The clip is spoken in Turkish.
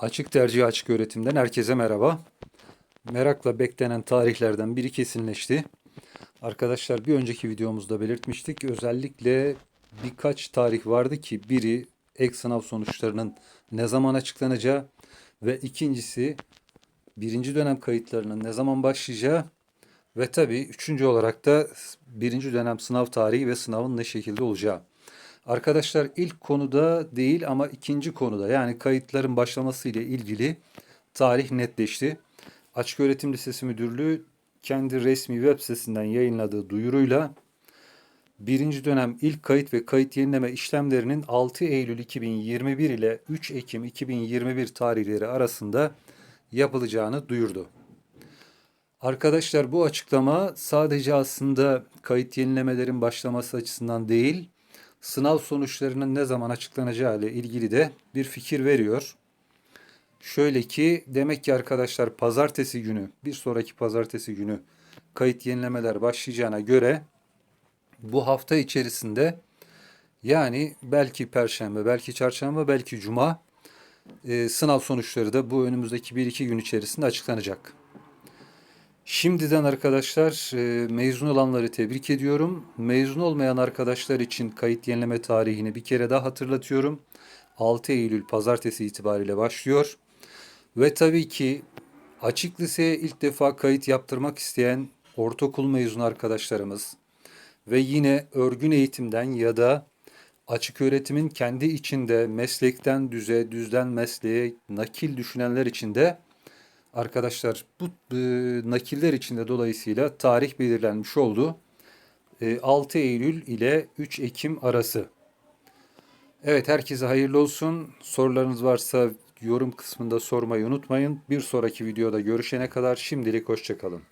Açık tercih açık öğretimden herkese merhaba. Merakla beklenen tarihlerden biri kesinleşti. Arkadaşlar bir önceki videomuzda belirtmiştik. Özellikle birkaç tarih vardı ki biri ek sınav sonuçlarının ne zaman açıklanacağı ve ikincisi birinci dönem kayıtlarının ne zaman başlayacağı ve tabii üçüncü olarak da birinci dönem sınav tarihi ve sınavın ne şekilde olacağı. Arkadaşlar ilk konuda değil ama ikinci konuda yani kayıtların başlaması ile ilgili tarih netleşti. Açık Öğretim Lisesi Müdürlüğü kendi resmi web sitesinden yayınladığı duyuruyla birinci dönem ilk kayıt ve kayıt yenileme işlemlerinin 6 Eylül 2021 ile 3 Ekim 2021 tarihleri arasında yapılacağını duyurdu. Arkadaşlar bu açıklama sadece aslında kayıt yenilemelerin başlaması açısından değil, sınav sonuçlarının ne zaman açıklanacağı ile ilgili de bir fikir veriyor. Şöyle ki demek ki arkadaşlar pazartesi günü, bir sonraki pazartesi günü kayıt yenilemeler başlayacağına göre bu hafta içerisinde yani belki perşembe, belki çarşamba, belki cuma e, sınav sonuçları da bu önümüzdeki 1-2 gün içerisinde açıklanacak. Şimdiden arkadaşlar e, mezun olanları tebrik ediyorum. Mezun olmayan arkadaşlar için kayıt yenileme tarihini bir kere daha hatırlatıyorum. 6 Eylül pazartesi itibariyle başlıyor. Ve tabii ki açık liseye ilk defa kayıt yaptırmak isteyen ortaokul mezunu arkadaşlarımız ve yine örgün eğitimden ya da açık öğretimin kendi içinde meslekten düze, düzden mesleğe nakil düşünenler için de Arkadaşlar bu e, nakiller içinde dolayısıyla tarih belirlenmiş oldu. E, 6 Eylül ile 3 Ekim arası. Evet herkese hayırlı olsun. Sorularınız varsa yorum kısmında sormayı unutmayın. Bir sonraki videoda görüşene kadar şimdilik hoşçakalın.